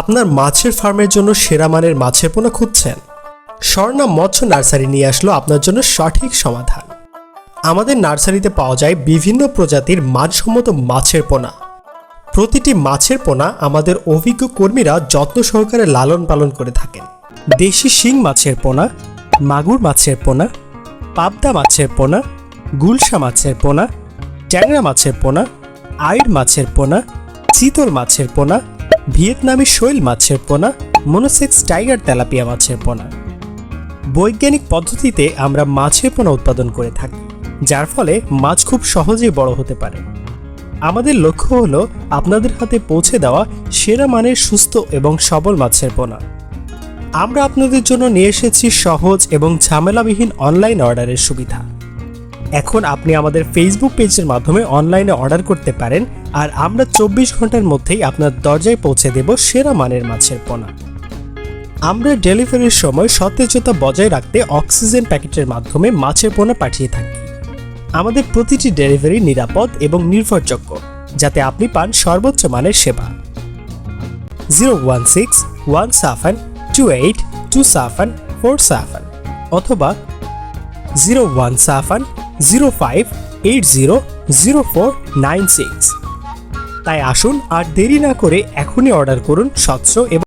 আপনার মাছের ফার্মের জন্য সেরা মানের মাছের পোনা খুঁজছেন। স্বর্ণা মৎস্য নার্সারি নিয়ে আসলো আপনার জন্য সঠিক সমাধান। আমাদের নার্সারিতে পাওয়া যায় বিভিন্ন প্রজাতির মানসম্মত মাছের পোনা। প্রতিটি মাছের পোনা আমাদের অভিজ্ঞ কর্মীরা যত্ন সহকারে লালন পালন করে থাকেন। দেশি শিং মাছের পোনা, মাগুর মাছের পোনা, পাবদা মাছের পোনা, গুলশা মাছের পোনা, ট্যাংরা মাছের পোনা, আইড় মাছের পোনা, চিতল মাছের পোনা ভিয়েতনামি শৈল মাছের পোনা, মনোসেক্স টাইগার তেলাপিয়া মাছের পোনা। বৈজ্ঞানিক পদ্ধতিতে আমরা মাছের পোনা উৎপাদন করে থাকি, যার ফলে মাছ খুব সহজেই বড় হতে পারে। আমাদের লক্ষ্য হলো আপনাদের হাতে পৌঁছে দেওয়া সেরা মানের সুস্থ এবং সবল মাছের পোনা। আমরা আপনাদের জন্য নিয়ে এসেছি সহজ এবং ঝামেলাবিহীন অনলাইন অর্ডারের সুবিধা। এখন আপনি আমাদের ফেসবুক পেজের মাধ্যমে অনলাইনে অর্ডার করতে পারেন, আর আমরা চব্বিশ ঘণ্টার মধ্যেই আপনার দরজায় পৌঁছে দেব সেরা মানের মাছের পোনা। আমরা ডেলিভারির সময় সতেজতা বজায় রাখতে অক্সিজেন প্যাকেটের মাধ্যমে মাছের পোনা পাঠিয়ে থাকি। আমাদের প্রতিটি ডেলিভারি নিরাপদ এবং নির্ভরযোগ্য, যাতে আপনি পান সর্বোচ্চ মানের সেবা। Zero one six, one seven two eight, two seven four seven অথবা zero one zero five eight zero zero four nine six তাই আসুন আর দেরি না করে এখনই অর্ডার করুন স্বচ্ছ এবং